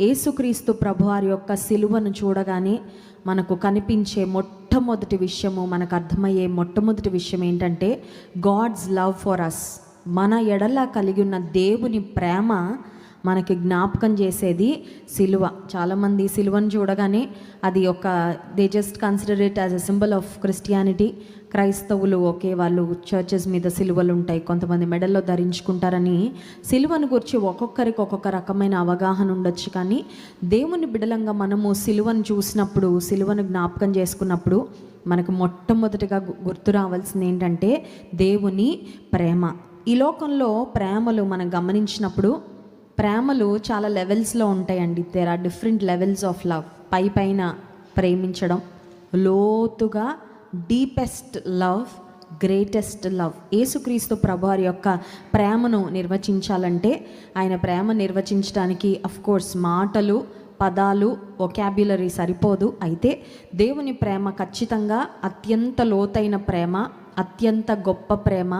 యేసుక్రీస్తు ప్రభువారి యొక్క సిలువను చూడగానే మనకు కనిపించే మొట్టమొదటి విషయము మనకు అర్థమయ్యే మొట్టమొదటి విషయం ఏంటంటే గాడ్స్ లవ్ ఫర్ అస్ మన ఎడలా కలిగి ఉన్న దేవుని ప్రేమ మనకి జ్ఞాపకం చేసేది సిలువ. చాలామంది సిలువను చూడగానే అది ఒక they just consider it as a symbol of Christianity క్రైస్తవులు ఒకే వాళ్ళు చర్చెస్ మీద సిలువలు ఉంటాయి. కొంతమంది మెడల్లో ధరించుకుంటారని సిలువను గురించి ఒక్కొక్కరికి ఒక్కొక్క రకమైన అవగాహన ఉండొచ్చు. కానీ దేవుని బిడలంగా మనము సిలువను చూసినప్పుడు సిలువను జ్ఞాపకం చేసుకున్నప్పుడు మనకు మొట్టమొదటిగా గుర్తు రావాల్సింది ఏంటంటే దేవుని ప్రేమ. ఈ లోకంలో ప్రేమలు మనం గమనించినప్పుడు ప్రేమలు చాలా లెవెల్స్లో ఉంటాయండి. There are different levels of love పై పైన ప్రేమించడం లోతుగా డీపెస్ట్ లవ్ గ్రేటెస్ట్ లవ్. యేసుక్రీస్తు ప్రభువారి యొక్క ప్రేమను నిర్వచించాలంటే ఆయన ప్రేమ నిర్వచించడానికి కోర్స్ మాటలు పదాలు ఒకాబ్యులరీ సరిపోదు. అయితే దేవుని ప్రేమ ఖచ్చితంగా అత్యంత లోతైన ప్రేమ అత్యంత గొప్ప ప్రేమ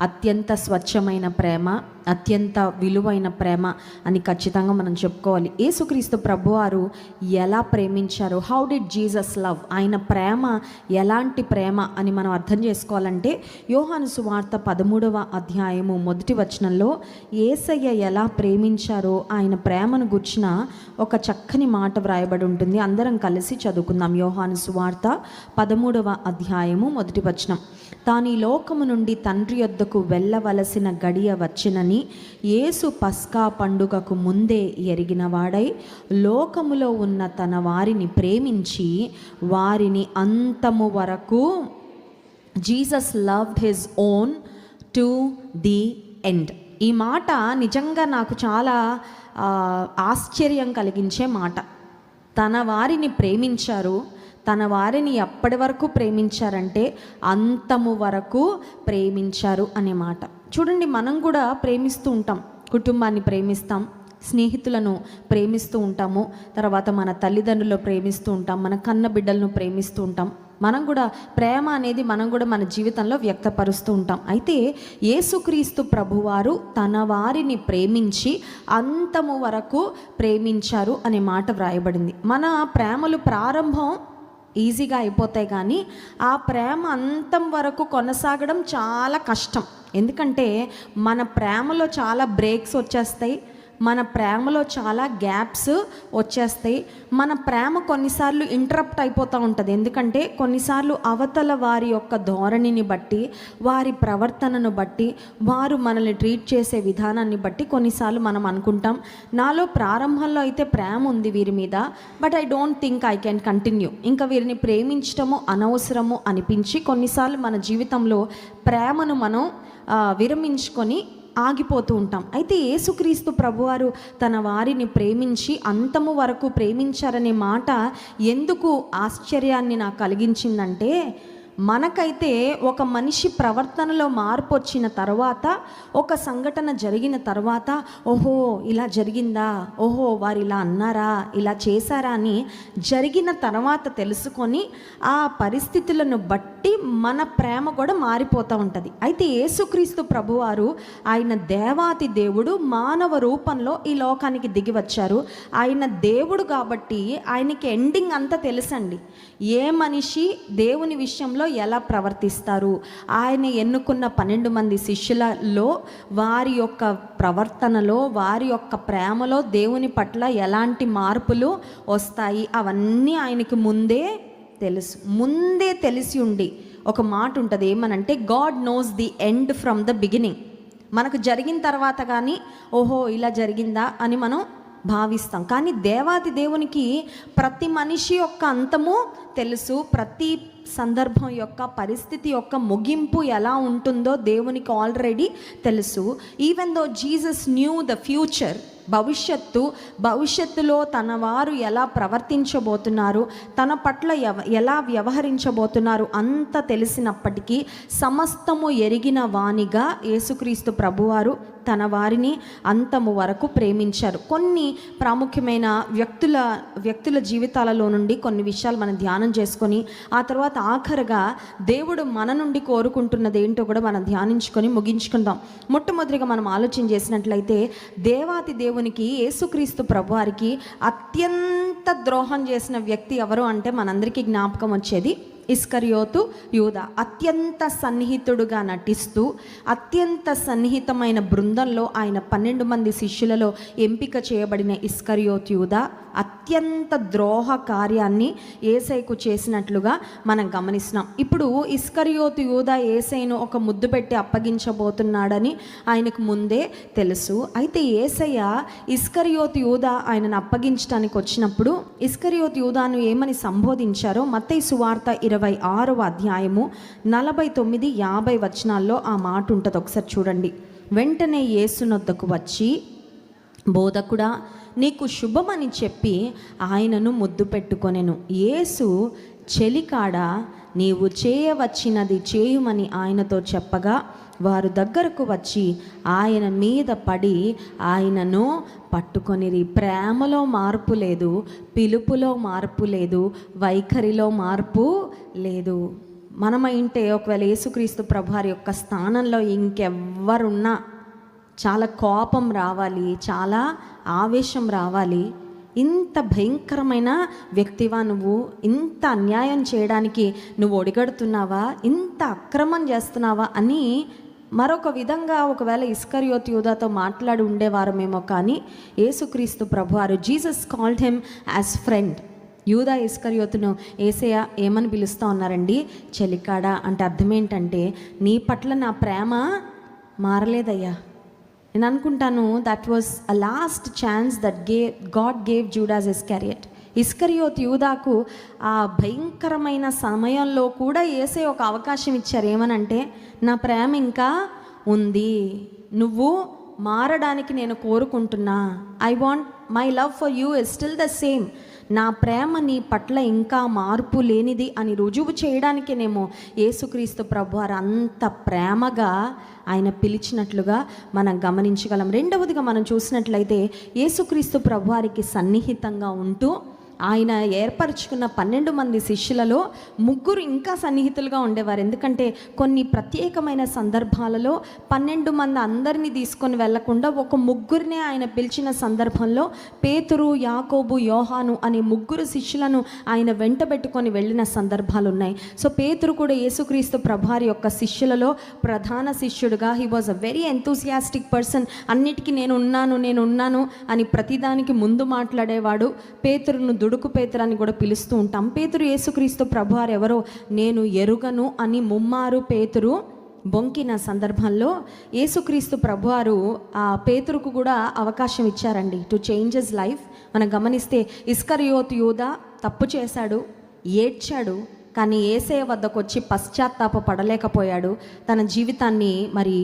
అత్యంత స్వచ్ఛమైన ప్రేమ అత్యంత విలువైన ప్రేమ అని ఖచ్చితంగా మనం చెప్పుకోవాలి. యేసుక్రీస్తు ప్రభువారు ఎలా ప్రేమించారు? హౌ డిడ్ జీసస్ లవ్ ఆయన ప్రేమ ఎలాంటి ప్రేమ అని మనం అర్థం చేసుకోవాలంటే యోహాను సువార్త పదమూడవ అధ్యాయము మొదటి వచనంలో ఏసయ్య ఎలా ప్రేమించారో ఆయన ప్రేమను గుర్చిన ఒక చక్కని మాట వ్రాయబడి ఉంటుంది. అందరం కలిసి చదువుకుందాం యోహాను సువార్త పదమూడవ అధ్యాయము మొదటి వచనం. తాను ఈ లోకము నుండి తండ్రి యొద్దకు వెళ్ళవలసిన గడియ వచ్చినని యేసు పస్కా పండుగకు ముందే ఎరిగిన వాడై లోకములో ఉన్న తన వారిని ప్రేమించి వారిని అంతము వరకు Jesus loved his own to the end. ఈ మాట నిజంగా నాకు చాలా ఆశ్చర్యం కలిగించే మాట. తన వారిని ప్రేమించారు. తన వారిని ఎప్పటి వరకు ప్రేమించారంటే అంతము వరకు ప్రేమించారు అనే మాట. చూడండి మనం కూడా ప్రేమిస్తూ ఉంటాం. కుటుంబాన్ని ప్రేమిస్తాం స్నేహితులను ప్రేమిస్తూ ఉంటాము తర్వాత మన తల్లిదండ్రులు ప్రేమిస్తూ ఉంటాం మన కన్న బిడ్డలను ప్రేమిస్తూ ఉంటాం. మనం కూడా ప్రేమ అనేది మనం కూడా మన జీవితంలో వ్యక్తపరుస్తూ ఉంటాం. అయితే యేసుక్రీస్తు ప్రభువారు తన వారిని ప్రేమించి అంతము వరకు ప్రేమించారు అనే మాట వ్రాయబడింది. మన ప్రేమలు ప్రారంభం ఈజీగా అయిపోతాయి కానీ ఆ ప్రేమ అంతం వరకు కొనసాగడం చాలా కష్టం. ఎందుకంటే మన ప్రేమలో చాలా బ్రేక్స్ వచ్చేస్తాయి. మన ప్రేమలో చాలా గ్యాప్స్ వచ్చేస్తాయి. మన ప్రేమ కొన్నిసార్లు ఇంటరప్ట్ అయిపోతూ ఉంటుంది. ఎందుకంటే కొన్నిసార్లు అవతల వారి యొక్క ధోరణిని బట్టి వారి ప్రవర్తనను బట్టి వారు మనల్ని ట్రీట్ చేసే విధానాన్ని బట్టి కొన్నిసార్లు మనం అనుకుంటాం. నాలో ప్రారంభంలో అయితే ప్రేమ ఉంది వీరి మీద but I don't think I can continue ఇంకా వీరిని ప్రేమించడము అనవసరము అనిపించి కొన్నిసార్లు మన జీవితంలో ప్రేమను మనం విరమించుకొని ఆగిపోతూ ఉంటాం. అయితే యేసుక్రీస్తు ప్రభువారు తన వారిని ప్రేమించి అంతము వరకు ప్రేమించారనే మాట ఎందుకు ఆశ్చర్యాన్ని నాకు కలిగించిందంటే మనకైతే ఒక మనిషి ప్రవర్తనలో మార్పు వచ్చిన తర్వాత ఒక సంఘటన జరిగిన తర్వాత ఓహో ఇలా జరిగిందా? ఓహో వారు ఇలా అన్నారా? ఇలా చేశారా అని జరిగిన తర్వాత తెలుసుకొని ఆ పరిస్థితులను బట్టి మన ప్రేమ కూడా మారిపోతూ ఉంటుంది. అయితే యేసుక్రీస్తు ప్రభువారు ఆయన దేవాతి దేవుడు మానవ రూపంలో ఈ లోకానికి దిగి వచ్చారు. ఆయన దేవుడు కాబట్టి ఆయనకి ఎండింగ్ అంతా తెలుసండి. ఏ మనిషి దేవుని విషయంలో ఎలా ప్రవర్తిస్తారు? ఆయన ఎన్నుకున్న పన్నెండు మంది శిష్యులలో వారి యొక్క ప్రవర్తనలో వారి యొక్క ప్రేమలో దేవుని పట్ల ఎలాంటి మార్పులు వస్తాయి? అవన్నీ ఆయనకి ముందే తెలుసు. ముందే తెలిసి ఉండి ఒక మాట ఉంటుంది ఏమనంటే God knows the end from the beginning. మనకు జరిగిన తర్వాత కానీ ఓహో ఇలా జరిగిందా? అని మనం భావిస్తాం. కానీ దేవాది దేవునికి ప్రతి మనిషి యొక్క అంతము తెలుసు. ప్రతి సందర్భం యొక్క పరిస్థితి యొక్క ముగింపు ఎలా ఉంటుందో దేవునికి ఆల్రెడీ తెలుసు. Even though Jesus knew the future భవిష్యత్తు భవిష్యత్తులో తన వారు ఎలా ప్రవర్తించబోతున్నారు తన పట్ల ఎవ- ఎలా వ్యవహరించబోతున్నారు అంత తెలిసినప్పటికీ సమస్తము ఎరిగిన వాణిగా యేసుక్రీస్తు ప్రభువారు తన వారిని అంతము వరకు ప్రేమించారు. కొన్ని ప్రాముఖ్యమైన వ్యక్తుల వ్యక్తుల జీవితాలలో నుండి కొన్ని విషయాలు మనం ధ్యానం చేసుకొని ఆ తర్వాత ఆఖరుగా దేవుడు మన నుండి కోరుకుంటున్నది ఏంటో కూడా మనం ధ్యానించుకొని ముగించుకుందాం. మొట్టమొదటిగా మనం ఆలోచన చేసినట్లయితే దేవాతి దేవునికి యేసుక్రీస్తు ప్రభువారికి అత్యంత ద్రోహం చేసిన వ్యక్తి ఎవరు అంటే మనందరికీ జ్ఞాపకం వచ్చేది ఇస్కరియోతు యూద. అత్యంత సన్నిహితుడుగా నటిస్తూ అత్యంత సన్నిహితమైన బృందంలో ఆయన పన్నెండు మంది శిష్యులలో ఎంపిక చేయబడిన ఇస్కరియోత్ యూద అత్యంత ద్రోహ కార్యాన్ని ఏసైకు చేసినట్లుగా మనం గమనిస్తున్నాం. ఇప్పుడు ఇస్కరియోత్ యూద ఏసైను ఒక ముద్దు పెట్టి అప్పగించబోతున్నాడని ఆయనకు ముందే తెలుసు. అయితే ఏసయ్య ఇస్కరియోత్ యూద ఆయనను అప్పగించడానికి వచ్చినప్పుడు ఇస్కరియోత్ యూదాను ఏమని సంబోధించారో మత్తయి సువార్త ఇరవై ఇరవై ఆరవ అధ్యాయము నలభై తొమ్మిది యాభై వచనాల్లో ఆ మాట ఉంటుంది. ఒకసారి చూడండి. వెంటనే యేసునొద్దకు వచ్చి బోధకుడా నీకు శుభమని చెప్పి ఆయనను ముద్దు పెట్టుకొనెను. యేసు చెలికాడ నీవు చేయవచ్చినది చేయుమని ఆయనతో చెప్పగా వారు దగ్గరకు వచ్చి ఆయన మీద పడి ఆయనను పట్టుకొనిరి. ప్రేమలో మార్పు లేదు పిలుపులో మార్పు లేదు వైఖరిలో మార్పు లేదు. మనమైంటే ఒకవేళ యేసుక్రీస్తు ప్రభువారి యొక్క స్థానంలో ఇంకెవ్వరున్నా చాలా కోపం రావాలి చాలా ఆవేశం రావాలి. ఇంత భయంకరమైన వ్యక్తివా నువ్వు? ఇంత అన్యాయం చేయడానికి నువ్వు ఒడిగడుతున్నావా? ఇంత అక్రమం చేస్తున్నావా అని మరొక విధంగా ఒకవేళ ఇస్కర్యోత్ యూదాతో మాట్లాడి ఉండేవారమేమో కానీ యేసుక్రీస్తు ప్రభువారు Jesus called him as friend. యూదా ఇస్కర్యోతును ఏసయ ఏమని పిలుస్తూ ఉన్నారండి? చెలికాడ. అంటే అర్థం ఏంటంటే నీ పట్ల నా ప్రేమ మారలేదయ్యా. నేను అనుకుంటాను that was a last chance that gay God gave Judas Iscariot Iscariot యూదాకు ఆ భయంకరమైన సమయంలో కూడా ఏసే ఒక అవకాశం ఇచ్చారు. ఏమనంటే నా ప్రేమ ఇంకా ఉంది. నువ్వు మారడానికి నేను కోరుకుంటున్నా. I want my love for you is still the same నా ప్రేమ నీ పట్ల ఇంకా మార్పు లేనిది అని రుజువు చేయడానికేనేమో యేసుక్రీస్తు ప్రభు వారు అంత ప్రేమగా ఆయన పిలిచినట్లుగా మనం గమనించగలం. రెండవదిగా మనం చూసినట్లయితే యేసుక్రీస్తు ప్రభు వారికి సన్నిహితంగా ఉంటూ ఆయన ఏర్పరచుకున్న పన్నెండు మంది శిష్యులలో ముగ్గురు ఇంకా సన్నిహితులుగా ఉండేవారు. ఎందుకంటే కొన్ని ప్రత్యేకమైన సందర్భాలలో పన్నెండు మంది అందరినీ తీసుకొని వెళ్ళకుండా ఒక ముగ్గురినే ఆయన పిలిచిన సందర్భంలో పేతురు యాకోబు యోహాను అనే ముగ్గురు శిష్యులను ఆయన వెంటబెట్టుకొని వెళ్ళిన సందర్భాలు ఉన్నాయి. సో పేతురు కూడా యేసుక్రీస్తు ప్రభారి యొక్క శిష్యులలో ప్రధాన శిష్యుడుగా he was a very enthusiastic person అన్నిటికీ నేను ఉన్నాను నేను ఉన్నాను అని ప్రతిదానికి ముందు మాట్లాడేవాడు పేతురును దుడుకు పేతురు అని కూడా పిలుస్తూ ఉంటాం. పేతురు యేసుక్రీస్తు ప్రభువారు ఎవరో? నేను ఎరుగను అని ముమ్మారు పేతురు బొంకిన సందర్భంలో యేసుక్రీస్తు ప్రభువారు ఆ పేతురుకు కూడా అవకాశం ఇచ్చారండి. టు చేంజెస్ లైఫ్ మనం గమనిస్తే ఇస్కరియోత్ యూద తప్పు చేశాడు ఏడ్చాడు కానీ ఏసయ వద్దకు వచ్చి పశ్చాత్తాప పడలేకపోయాడు తన జీవితాన్ని మరి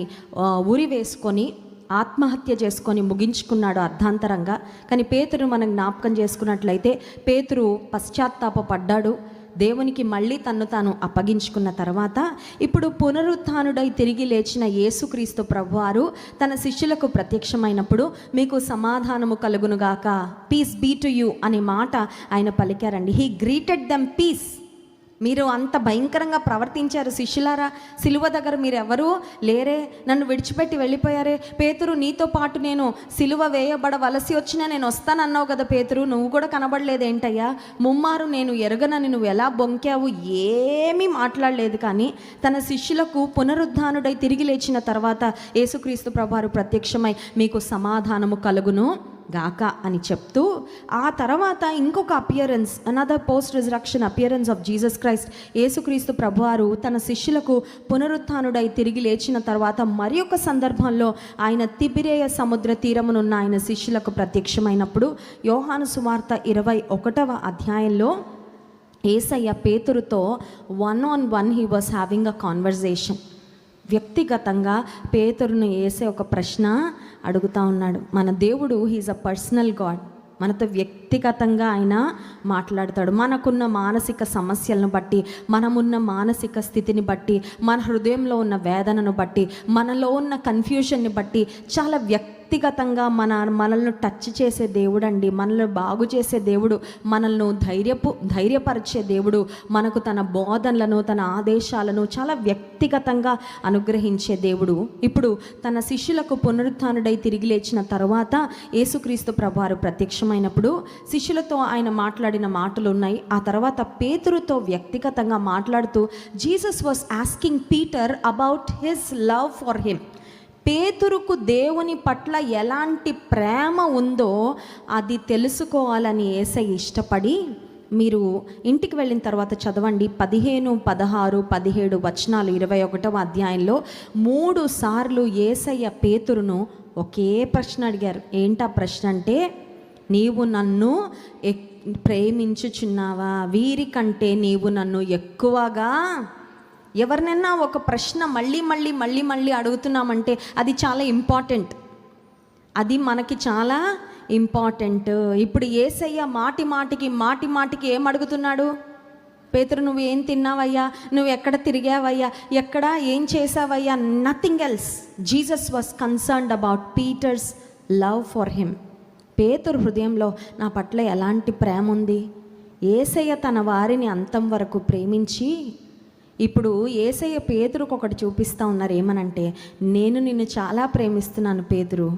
ఉరి వేసుకొని ఆత్మహత్య చేసుకొని ముగించుకున్నాడు అర్ధాంతరంగా. కానీ పేతురు మనం జ్ఞాపకం చేసుకున్నట్లయితే పేతురు పశ్చాత్తాప పడ్డాడు. దేవునికి మళ్ళీ తన్ను తాను అప్పగించుకున్న తర్వాత ఇప్పుడు పునరుత్థానుడై తిరిగి లేచిన యేసుక్రీస్తు ప్రభువారు తన శిష్యులకు ప్రత్యక్షమైనప్పుడు మీకు సమాధానము కలుగునుగాక. పీస్ బీ టు యూ అనే మాట ఆయన పలికారండి. హీ గ్రీటెడ్ దెమ్ పీస్ మీరు అంత భయంకరంగా ప్రవర్తించారు. శిష్యులారా సిలువ దగ్గర మీరు ఎవరూ లేరే నన్ను విడిచిపెట్టి వెళ్ళిపోయారే. పేతురు నీతో పాటు నేను సిలువ వేయబడవలసి వచ్చినా నేను వస్తానన్నావు కదా పేతురు. నువ్వు కూడా కనబడలేదేంటయ్యా? ముమ్మారు నేను ఎరగనని నువ్వు ఎలా బొంకావు? ఏమీ మాట్లాడలేదు కానీ తన శిష్యులకు పునరుద్ధానుడై తిరిగి లేచిన తర్వాత యేసుక్రీస్తు ప్రభారు ప్రత్యక్షమై మీకు సమాధానము కలుగును. గాక అని చెప్తూ ఆ తర్వాత ఇంకొక appearance another post resurrection appearance of Jesus Christ యేసుక్రీస్తు ప్రభువారు తన శిష్యులకు పునరుత్థానుడై తిరిగి లేచిన తర్వాత మరి ఒక సందర్భంలో ఆయన తిబిరేయ సముద్ర తీరమునున్న ఆయన శిష్యులకు ప్రత్యక్షమైనప్పుడు యోహాను సువార్త ఇరవై ఒకటవ అధ్యాయంలో ఏసయ్య పేతురుతో one on one he was having a conversation వ్యక్తిగతంగా పేతురును వేసే ఒక ప్రశ్న అడుగుతా ఉన్నాడు. మన దేవుడు హీజ్ అ పర్సనల్ గాడ్ మనతో వ్యక్తిగతంగా ఆయన మాట్లాడతాడు. మనకున్న మానసిక సమస్యలను బట్టి మనమున్న మానసిక స్థితిని బట్టి మన హృదయంలో ఉన్న వేదనను బట్టి మనలో ఉన్న కన్ఫ్యూషన్ని బట్టి చాలా వ్యక్తిగతంగా మన మనల్ని టచ్ చేసే దేవుడు అండి మనల్ని బాగు చేసే దేవుడు మనల్ని ధైర్యపు ధైర్యపరిచే దేవుడు మనకు తన బోధనలను తన ఆదేశాలను చాలా వ్యక్తిగతంగా అనుగ్రహించే దేవుడు. ఇప్పుడు తన శిష్యులకు పునరుత్డై తిరిగి లేచిన తర్వాత యేసుక్రీస్తు ప్రభువారు ప్రత్యక్షమైనప్పుడు శిష్యులతో ఆయన మాట్లాడిన మాటలు ఉన్నాయి. ఆ తర్వాత పేతురుతో వ్యక్తిగతంగా మాట్లాడుతూ Jesus was asking Peter about his love for him. పేతురుకు దేవుని పట్ల ఎలాంటి ప్రేమ ఉందో అది తెలుసుకోవాలని ఏసై ఇష్టపడి మీరు ఇంటికి వెళ్ళిన తర్వాత చదవండి. పదిహేను పదహారు పదిహేడు వచనాలు ఇరవై ఒకటవ అధ్యాయంలో మూడు సార్లు ఏసయ్య పేతురును ఒకే ప్రశ్న అడిగారు. ఏంటా ప్రశ్న అంటే నీవు నన్ను ప్రేమించుచున్నావా? వీరికంటే నీవు నన్ను ఎక్కువగా ఎవరినైనా ఒక ప్రశ్న మళ్ళీ మళ్ళీ మళ్ళీ మళ్ళీ అడుగుతున్నామంటే అది చాలా ఇంపార్టెంట్. అది మనకి చాలా ఇంపార్టెంట్. ఇప్పుడు ఏసయ్య మాటి మాటికి మాటి మాటికి ఏం అడుగుతున్నాడు? పేతురు నువ్వు ఏం తిన్నావయ్యా? నువ్వు ఎక్కడ తిరిగావయ్యా? ఎక్కడ ఏం చేసావయ్యా nothing else Jesus was concerned about Peter's love for him పేతురు హృదయంలో నా పట్ల ఎలాంటి ప్రేమ ఉంది? ఏసయ్య తన వారిని అంతం వరకు ప్రేమించి ఇప్పుడు ఏసయ్య పేతురుకు ఒకటి చూపిస్తూ ఉన్నారు ఏమనంటే నేను నిన్ను చాలా ప్రేమిస్తున్నాను పేతురు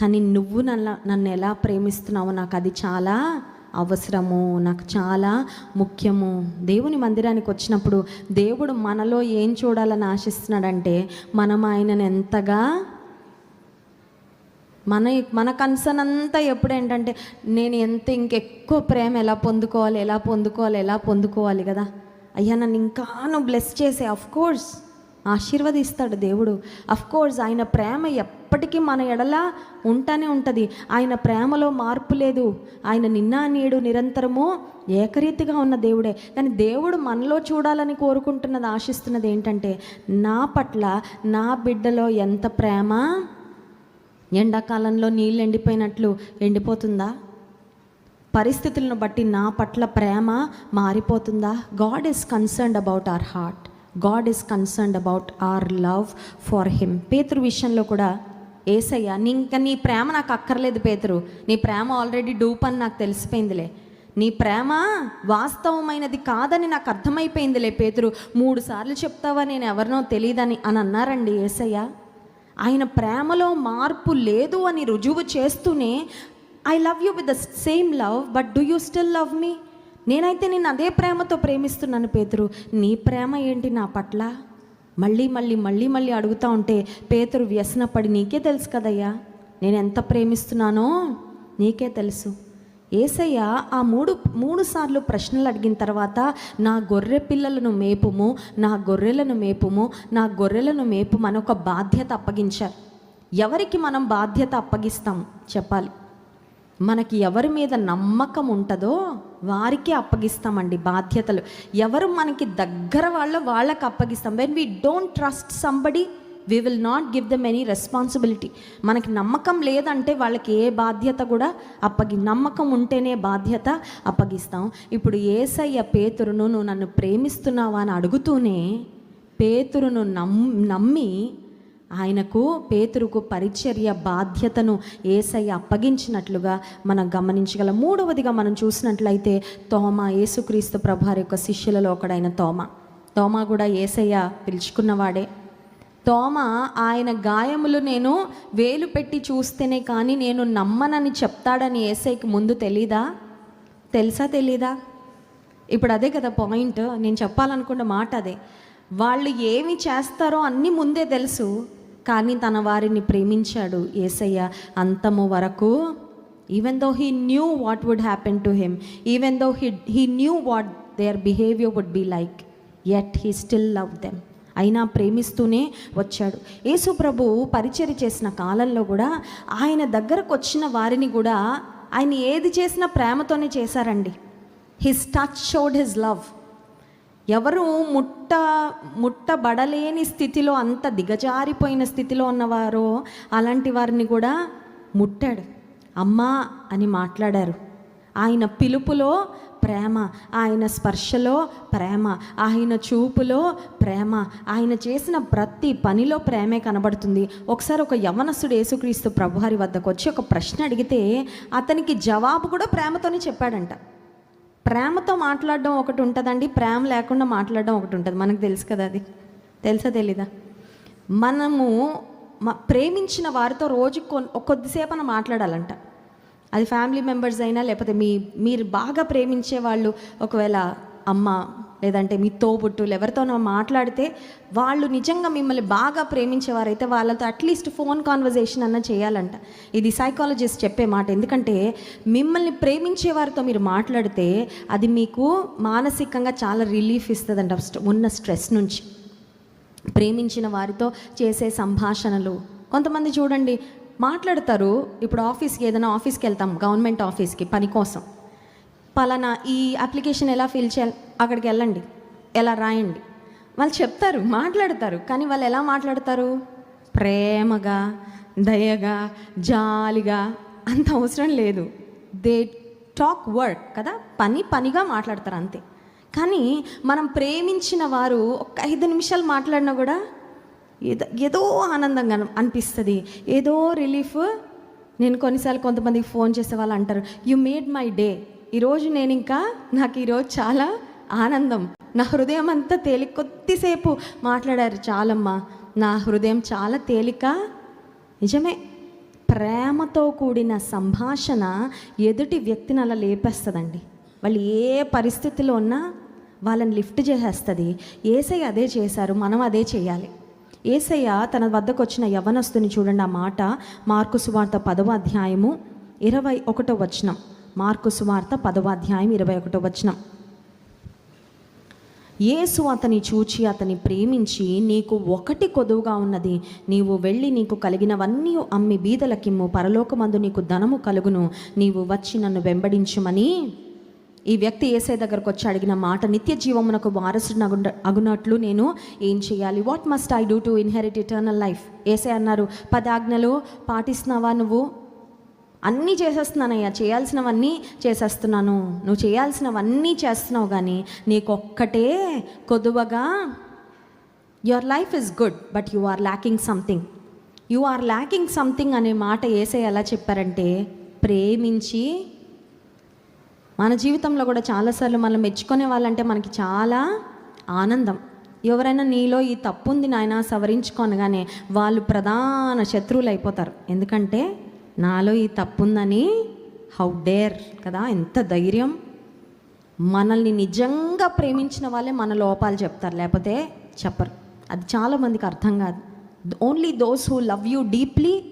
కానీ నువ్వు నన్ను నన్ను ఎలా ప్రేమిస్తున్నావో నాకు అది చాలా అవసరము నాకు చాలా ముఖ్యము. దేవుని మందిరానికి వచ్చినప్పుడు దేవుడు మనలో ఏం చూడాలని ఆశిస్తున్నాడంటే మనం ఆయనను ఎంతగా మన మన కన్సర్న్ అంతా ఎప్పుడు ఏంటంటే నేను ఎంత ఇంకెక్కువ ప్రేమ ఎలా పొందుకోవాలి ఎలా పొందుకోవాలి ఎలా పొందుకోవాలి కదా. అయ్యా నన్ను ఇంకా నువ్వు బ్లెస్ చేసే అఫ్ కోర్స్ ఆశీర్వదిస్తాడు దేవుడు. అఫ్ కోర్స్ ఆయన ప్రేమ ఎప్పటికీ మన ఎడల ఉంటానే ఉంటుంది. ఆయన ప్రేమలో మార్పు లేదు. ఆయన నిన్న నేడు నిరంతరము ఏకరీతిగా ఉన్న దేవుడే. కానీ దేవుడు మనలో చూడాలని కోరుకుంటున్నది ఆశిస్తున్నది ఏంటంటే నా పట్ల నా బిడ్డలో ఎంత ప్రేమ? ఎండాకాలంలో నీళ్ళు ఎండిపోయినట్లు ఎండిపోతుందా? పరిస్థితులను బట్టి నా పట్ల ప్రేమ మారిపోతుందా? God is concerned about our heart God is concerned about our love for him పేతురు విషయంలో కూడా ఏసయ్య నీ ఇంకా నీ ప్రేమ నాకు అక్కర్లేదు పేతురు. నీ ప్రేమ ఆల్రెడీ డూప్ అని నాకు తెలిసిపోయిందిలే. నీ ప్రేమ వాస్తవమైనది కాదని నాకు అర్థమైపోయిందిలే పేతురు. మూడు సార్లు చెప్తావా నేను ఎవరినో తెలియదని అని అన్నారండి ఏసయ్య. ఆయన ప్రేమలో మార్పు లేదు అని రుజువు చేస్తూనే I love you with the same love but do you still love me నేనైతే నేను అదే ప్రేమతో ప్రేమిస్తున్నాను పేతురు. నీ ప్రేమ ఏంటి నా పట్ల? మళ్ళీ మళ్ళీ మళ్ళీ మళ్ళీ అడుగుతూ ఉంటే పేతురు వ్యసనపడి నీకే తెలుసు కదయ్యా. నేను ఎంత ప్రేమిస్తున్నానో నీకే తెలుసు. ఏసయ్య ఆ మూడు మూడు సార్లు ప్రశ్నలు అడిగిన తర్వాత నా గొర్రె పిల్లలను మేపుము నా గొర్రెలను మేపుము నా గొర్రెలను మేపుము అని ఒక బాధ్యత అప్పగించారు. ఎవరికి మనం బాధ్యత అప్పగిస్తాం? చెప్పాలి. మనకి ఎవరి మీద నమ్మకం ఉంటుందో వారికి అప్పగిస్తామండి బాధ్యతలు. ఎవరు మనకి దగ్గర వాళ్ళ వాళ్ళకి అప్పగిస్తాం. When we don't trust somebody we will not give them any responsibility మనకి నమ్మకం లేదంటే వాళ్ళకి ఏ బాధ్యత కూడా అప్పగి నమ్మకం ఉంటేనే బాధ్యత అప్పగిస్తాం. ఇప్పుడు ఏసయ్య పేతురును నువ్వు నన్ను ప్రేమిస్తున్నావా అని అడుగుతూనే పేతురును నమ్ నమ్మి ఆయనకు పేతురుకు పరిచర్య బాధ్యతను ఏసయ్య అప్పగించినట్లుగా మనం గమనించగలం. మూడవదిగా మనం చూసినట్లయితే తోమ యేసుక్రీస్తు ప్రభారి యొక్క శిష్యులలో ఒకడైన తోమ. తోమ కూడా ఏసయ్య పిలుచుకున్నవాడే. తోమ ఆయన గాయములు నేను వేలు పెట్టి చూస్తేనే కానీ నేను నమ్మనని చెప్తాడని ఏసైకి ముందు తెలీదా? తెలుసా తెలీదా? ఇప్పుడు అదే కదా పాయింట్. నేను చెప్పాలనుకున్న మాట అదే. వాళ్ళు ఏమి చేస్తారో అన్నీ ముందే తెలుసు. కానీ తన వారిని ప్రేమించాడు ఏసయ్య అంతము వరకు. Even though he knew what would happen to him even though he he knew what their behaviour would be like yet he still loved them అయినా ప్రేమిస్తూనే వచ్చాడు. యేసు ప్రభు పరిచర్య చేసిన కాలంలో కూడా ఆయన దగ్గరకు వచ్చిన వారిని కూడా ఆయన ఏది చేసినా ప్రేమతోనే చేశారండి. His touch showed his love ఎవరు ముట్ట ముట్టబడలేని స్థితిలో అంత దిగజారిపోయిన స్థితిలో ఉన్నవారో అలాంటి వారిని కూడా ముట్టాడు. అమ్మా అని మాట్లాడారు. ఆయన పిలుపులో ప్రేమ ఆయన స్పర్శలో ప్రేమ ఆయన చూపులో ప్రేమ ఆయన చేసిన ప్రతి పనిలో ప్రేమే కనబడుతుంది. ఒకసారి ఒక యవనస్తుడు యేసుక్రీస్తు ప్రభువారి వద్దకు వచ్చి ఒక ప్రశ్న అడిగితే అతనికి జవాబు కూడా ప్రేమతోనే చెప్పాడంట. ప్రేమతో మాట్లాడడం ఒకటి ఉంటుందండి ప్రేమ లేకుండా మాట్లాడడం ఒకటి ఉంటుంది. మనకు తెలుసు కదా అది. తెలుసా తెలీదా? మనము ప్రేమించిన వారితో రోజు కొన్ కొద్దిసేపు మాట్లాడాలంట. అది ఫ్యామిలీ మెంబర్స్ అయినా లేకపోతే మీ మీరు బాగా ప్రేమించే వాళ్ళు ఒకవేళ అమ్మ లేదంటే మీ తోబుట్టులు ఎవరితోనో మాట్లాడితే వాళ్ళు నిజంగా మిమ్మల్ని బాగా ప్రేమించేవారైతే వాళ్ళతో అట్లీస్ట్ ఫోన్ కాన్వర్జేషన్ అన్న చేయాలంట. ఇది సైకాలజిస్ట్ చెప్పే మాట. ఎందుకంటే మిమ్మల్ని ప్రేమించే వారితో మీరు మాట్లాడితే అది మీకు మానసికంగా చాలా రిలీఫ్ ఇస్తుందంట ఉన్న స్ట్రెస్ నుంచి. ప్రేమించిన వారితో చేసే సంభాషణలు. కొంతమంది చూడండి మాట్లాడతారు. ఇప్పుడు ఆఫీస్కి ఏదైనా ఆఫీస్కి వెళ్తాం గవర్నమెంట్ ఆఫీస్కి పని కోసం. పలానా ఈ అప్లికేషన్ ఎలా ఫిల్ చేయాలి? అక్కడికి వెళ్ళండి. ఎలా రాయండి? వాళ్ళు చెప్తారు మాట్లాడతారు. కానీ వాళ్ళు ఎలా మాట్లాడతారు? ప్రేమగా దయగా జాలిగా అంత అవసరం లేదు. దే టాక్ వర్క్ కదా? పని పనిగా మాట్లాడతారు అంతే. కానీ మనం ప్రేమించిన వారు ఒక ఐదు నిమిషాలు మాట్లాడినా కూడా ఏదో ఏదో ఆనందంగా అనిపిస్తుంది. ఏదో రిలీఫ్. నేను కొన్నిసార్లు కొంతమందికి ఫోన్ చేసే వాళ్ళు అంటారు యు మేడ్ మై డే ఈరోజు నేను ఇంకా నాకు ఈరోజు చాలా ఆనందం. నా హృదయం అంతా తేలిక కొద్దిసేపు మాట్లాడారు చాలమ్మా. నా హృదయం చాలా తేలిక. నిజమే. ప్రేమతో కూడిన సంభాషణ ఎదుటి వ్యక్తిని అలా లేపేస్తుందండి. వాళ్ళు ఏ పరిస్థితిలో ఉన్నా వాళ్ళని లిఫ్ట్ చేసేస్తుంది. ఏసయ్య అదే చేశారు. మనం అదే చేయాలి. ఏసయ్య తన వద్దకు వచ్చిన యవనస్తుని చూడండి ఆ మాట మార్కు సువార్త పదవ అధ్యాయము ఇరవై ఒకటో వచనం. మార్కు సువార్త పదవ అధ్యాయం ఇరవై ఒకటో వచనం. యేసు అతని చూచి అతని ప్రేమించి నీకు ఒకటి కొదువుగా ఉన్నది నీవు వెళ్ళి నీకు కలిగినవన్నీ అమ్మి బీదలకిమ్ము పరలోకమందు నీకు ధనము కలుగును నీవు వచ్చి నన్ను వెంబడించుమని. ఈ వ్యక్తి ఏసై దగ్గరకు వచ్చి అడిగిన మాట నిత్య జీవమునకు వారసుడు అగున అగునట్లు నేను ఏం చేయాలి? What must I do to inherit eternal life ఏసై అన్నారు పదాజ్ఞలు పాటిస్తున్నావా నువ్వు? అన్నీ చేసేస్తున్నానయ్యా చేయాల్సినవన్నీ చేసేస్తున్నాను. నువ్వు చేయాల్సినవన్నీ చేస్తున్నావు కానీ నీకొక్కటే కొదువగా your life is good but you are lacking something you are lacking something అనే మాట వేసే ఎలా చెప్పారంటే ప్రేమించి మన జీవితంలో కూడా చాలాసార్లు మనం మెచ్చుకునే వాళ్ళంటే మనకి చాలా ఆనందం. ఎవరైనా నీలో ఈ తప్పు ఉంది నాయన సవరించుకోనగానే వాళ్ళు ప్రధాన శత్రువులు అయిపోతారు ఎందుకంటే నాలో ఈ తప్పు ఉందని హౌ డేర్ కదా? ఎంత ధైర్యం. మనల్ని నిజంగా ప్రేమించిన వాళ్ళే మన లోపాలు చెప్తారు లేకపోతే చెప్పరు. అది చాలామందికి అర్థం కాదు. Only those who love you deeply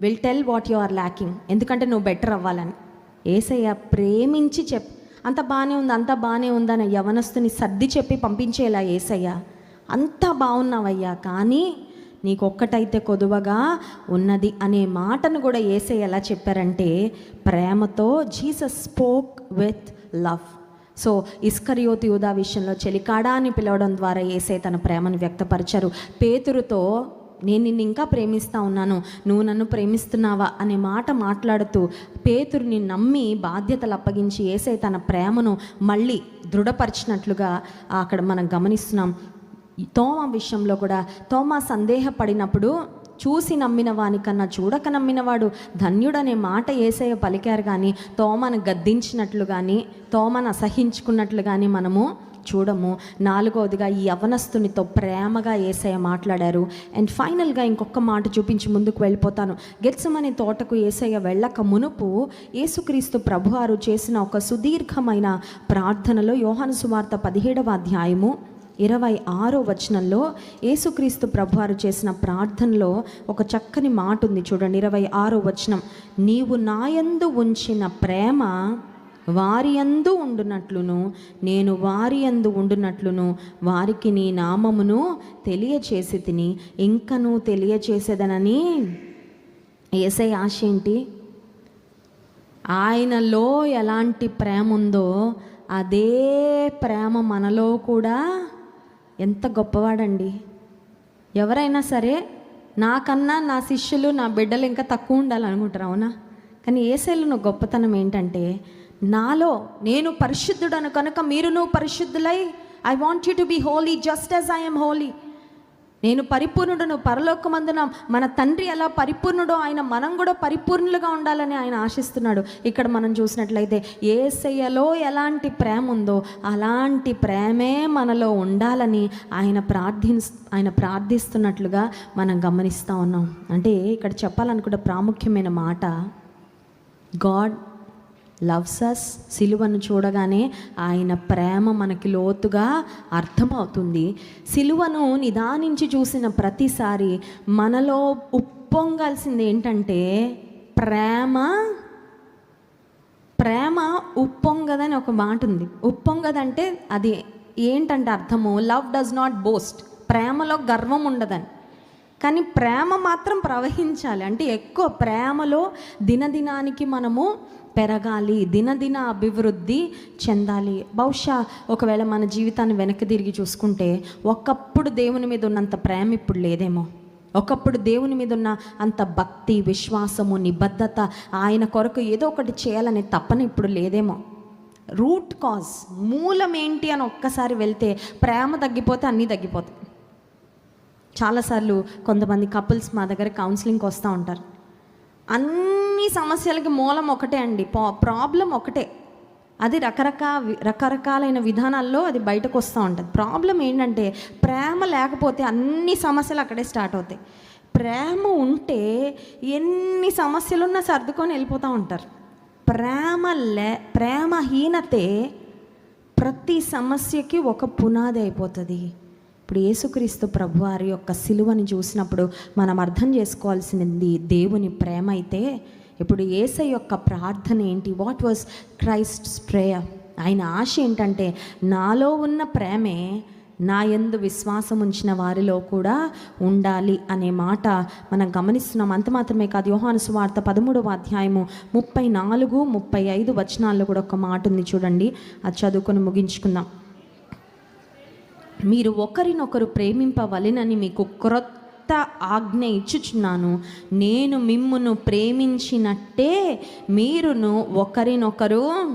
will tell what you are lacking ఎందుకంటే నువ్వు బెటర్ అవ్వాలని. ఏసయ్య ప్రేమించి చెప్. అంత బాగానే ఉంది అంత బాగానే ఉందని యవనస్తుని సర్ది చెప్పి పంపించేలా ఏసయ్య. అంతా బాగున్నావయ్యా కానీ నీకొక్కటైతే కొదువగా ఉన్నది అనే మాటను కూడా ఏసే ఎలా చెప్పారంటే ప్రేమతో Jesus spoke with love. So Iscariot యూదా విషయంలో చెలికాడా అని పిలవడం ద్వారా ఏసే తన ప్రేమను వ్యక్తపరిచారు. పేతురుతో నేను నిన్ను ఇంకా ప్రేమిస్తా ఉన్నాను. నువ్వు నన్ను ప్రేమిస్తున్నావా? అనే మాట మాట్లాడుతూ పేతురుని నమ్మి బాధ్యతలు అప్పగించి ఏసే తన ప్రేమను మళ్ళీ దృఢపరిచినట్లుగా అక్కడ మనం గమనిస్తున్నాం. తోమ విషయంలో కూడా తోమ సందేహపడినప్పుడు చూసి నమ్మిన వానికన్నా చూడక నమ్మినవాడు ధన్యుడనే మాట ఏసయ్య పలికారు కానీ తోమను గద్దించినట్లు కానీ తోమను అసహించుకున్నట్లు కానీ మనము చూడము. నాలుగవదిగా ఈ యవనస్తునితో ప్రేమగా ఏసయ మాట్లాడారు. అండ్ ఫైనల్గా ఇంకొక మాట చూపించి ముందుకు వెళ్ళిపోతాను. గెత్సమనే తోటకు ఏసయ్య వెళ్ళక మునుపు యేసుక్రీస్తు ప్రభువారు చేసిన ఒక సుదీర్ఘమైన ప్రార్థనలో యోహాను సువార్త పదిహేడవ అధ్యాయము ఇరవై ఆరో వచనంలో యేసుక్రీస్తు ప్రభువారు చేసిన ప్రార్థనలో ఒక చక్కని మాట ఉంది చూడండి ఇరవై ఆరో వచనం. నీవు నాయందు ఉంచిన ప్రేమ వారి యందు ఉండునట్లును నేను వారి యందు ఉండునట్లును వారికి నీ నామమును తెలియచేసి తిని ఇంకను తెలియచేసేదనని ఏసై ఆశ ఏంటి? ఆయనలో ఎలాంటి ప్రేమ ఉందో అదే ప్రేమ మనలో కూడా ఎంత గొప్పవాడండి. ఎవరైనా సరే నాకన్నా నా శిష్యులు నా బిడ్డలు ఇంకా తక్కువ ఉండాలనుకుంటారు అవునా? కానీ ఏసైలో నువ్వు గొప్పతనం ఏంటంటే నాలో నేను పరిశుద్ధుడను కనుక మీరును పరిశుద్ధులై I want you to be holy just as I'm holy నేను పరిపూర్ణుడను పరలోకమందున మన తండ్రి ఎలా పరిపూర్ణుడో ఆయన మనం కూడా పరిపూర్ణులుగా ఉండాలని ఆయన ఆశిస్తున్నాడు. ఇక్కడ మనం చూసినట్లయితే ఏసయ్యలో ఎలాంటి ప్రేమ ఉందో అలాంటి ప్రేమే మనలో ఉండాలని ఆయన ప్రార్థి ఆయన ప్రార్థిస్తున్నట్లుగా మనం గమనిస్తూ ఉన్నాం. అంటే ఇక్కడ చెప్పాలనుకుంటే ప్రాముఖ్యమైన మాట గాడ్ లవ్స్ అస్ సిలువను చూడగానే ఆయన ప్రేమ మనకి లోతుగా అర్థమవుతుంది. సిలువను నిదానించి చూసిన ప్రతిసారి మనలో ఉప్పొంగాల్సింది ఏంటంటే ప్రేమ. ప్రేమ ఉప్పొంగదని ఒక మాట ఉంది. ఉప్పొంగదంటే అది ఏంటంటే అర్థము? లవ్ డస్ నాట్ బోస్ట్ ప్రేమలో గర్వం ఉండదని. కానీ ప్రేమ మాత్రం ప్రవహించాలి. అంటే ఎక్కువ ప్రేమలో దినదినానికి మనము పెరగాలి దినదిన అభివృద్ధి చెందాలి. బహుశా ఒకవేళ మన జీవితాన్ని వెనక్కి తిరిగి చూసుకుంటే ఒకప్పుడు దేవుని మీద ఉన్నంత ప్రేమ ఇప్పుడు లేదేమో. ఒకప్పుడు దేవుని మీద ఉన్న అంత భక్తి విశ్వాసము నిబద్ధత ఆయన కొరకు ఏదో ఒకటి చేయాలనే తప్పన ఇప్పుడు లేదేమో. రూట్ కాజ్ మూలం ఏంటి అని ఒక్కసారి వెళ్తే ప్రేమ తగ్గిపోతే అన్నీ తగ్గిపోతాయి. చాలాసార్లు కొంతమంది కపుల్స్ మా దగ్గర కౌన్సిలింగ్కి వస్తూ ఉంటారు. అన్ని సమస్యలకి మూలం ఒకటే అండి. ప్రాబ్లం ఒకటే. అది రకరకాల రకరకాలైన విధానాల్లో అది బయటకు వస్తూ ఉంటుంది. ప్రాబ్లం ఏంటంటే ప్రేమ లేకపోతే అన్ని సమస్యలు అక్కడే స్టార్ట్ అవుతాయి. ప్రేమ ఉంటే ఎన్ని సమస్యలున్నా సర్దుకొని వెళ్ళిపోతూ ఉంటారు. ప్రేమ లే ప్రేమహీనతే ప్రతి సమస్యకి ఒక పునాది అయిపోతుంది. ఇప్పుడు యేసుక్రీస్తు ప్రభు వారి యొక్క సిలువని చూసినప్పుడు మనం అర్థం చేసుకోవాల్సింది దేవుని ప్రేమ అయితే ఇప్పుడు ఏసై యొక్క ప్రార్థన ఏంటి? వాట్ వాజ్ క్రైస్ట్ ప్రేయర్ ఆయన ఆశ ఏంటంటే నాలో ఉన్న ప్రేమే నా ఎందు విశ్వాసం ఉంచిన వారిలో కూడా ఉండాలి అనే మాట మనం గమనిస్తున్నాం. అంత మాత్రమే కాదు యోహాను సువార్త పదమూడవ అధ్యాయము ముప్పై నాలుగు ముప్పై ఐదు వచనాల్లో కూడా ఒక మాట ఉంది చూడండి. అది చదువుకొని ముగించుకుందాం. మీరు ఒకరినొకరు ప్రేమింపవలెనని మీకు క్రొత్త ఆజ్ఞ ఇచ్చుచున్నాను. నేను మిమ్మును ప్రేమించినట్టే మీరును ఒకరినొకరు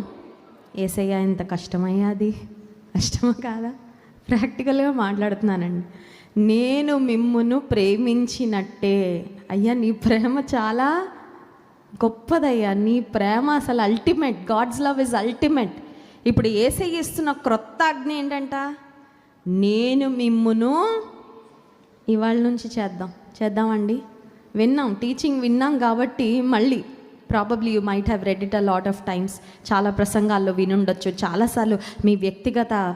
ఏసయ్యా ఎంత కష్టమయ్యా అది కష్టమా కాదా? ప్రాక్టికల్గా మాట్లాడుతున్నానండి. నేను మిమ్మును ప్రేమించినట్టే. అయ్యా నీ ప్రేమ చాలా గొప్పదయ్యా. నీ ప్రేమ అసలు ultimate God's love is ultimate ఇప్పుడు ఏసై ఇస్తున్న క్రొత్త ఆజ్ఞ ఏంటంట? నేను మిమ్మును ఇవాళ నుంచి చేద్దాం. చేద్దామండి. విన్నాం. టీచింగ్ విన్నాం కాబట్టి మళ్ళీ probably you might have read it a lot of times చాలా ప్రసంగాల్లో వినుండొచ్చు. చాలాసార్లు మీ వ్యక్తిగత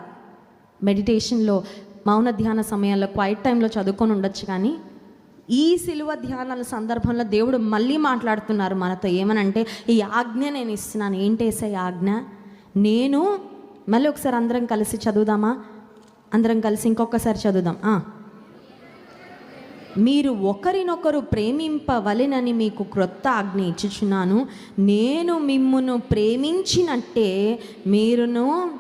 మెడిటేషన్లో మౌన ధ్యాన సమయాల్లో క్వైట్ టైంలో చదువుకొని ఉండొచ్చు కానీ ఈ సిలువ ధ్యానాల సందర్భంలో దేవుడు మళ్ళీ మాట్లాడుతున్నారు మనతో. ఏమనంటే ఈ ఆజ్ఞ నేను ఇస్తున్నాను. ఏంటేసే ఆజ్ఞ? నేను మళ్ళీ ఒకసారి అందరం కలిసి చదువుదామా? అందరం కలిసి ఇంకొకసారి చదువుదాం. మీరు ఒకరినొకరు ప్రేమింపవలెనని మీకు క్రొత్త ఆజ్ఞ ఇచ్చుచున్నాను. నేను మిమ్మును ప్రేమించినట్టే మీరును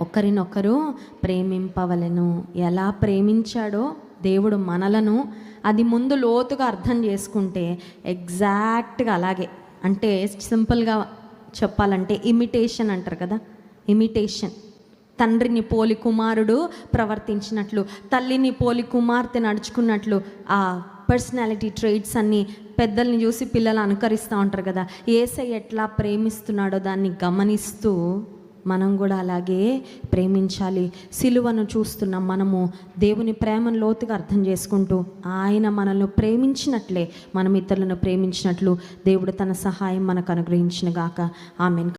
ఒకరినొకరు ప్రేమింపవలెను. ఎలా ప్రేమించాడో దేవుడు మనలను అది ముందు లోతుగా అర్థం చేసుకుంటే ఎగ్జాక్ట్గా అలాగే. అంటే సింపుల్గా చెప్పాలంటే ఇమిటేషన్ అంటారు కదా. ఇమిటేషన్. తండ్రిని పోలి కుమారుడు ప్రవర్తించినట్లు తల్లిని పోలి కుమార్తె నడుచుకున్నట్లు ఆ పర్సనాలిటీ ట్రైట్స్ అన్నీ పెద్దల్ని చూసి పిల్లలు అనుకరిస్తూ ఉంటారు కదా. ఏసై ఎట్లా ప్రేమిస్తున్నాడో దాన్ని గమనిస్తూ మనం కూడా అలాగే ప్రేమించాలి. సిలువను చూస్తున్నాం మనము దేవుని ప్రేమను లోతుగా అర్థం చేసుకుంటూ ఆయన మనల్ని ప్రేమించినట్లే మనం ఇతరులను ప్రేమించినట్లు దేవుడు తన సహాయం మనకు అనుగ్రహించిన గాక. ఆమెను.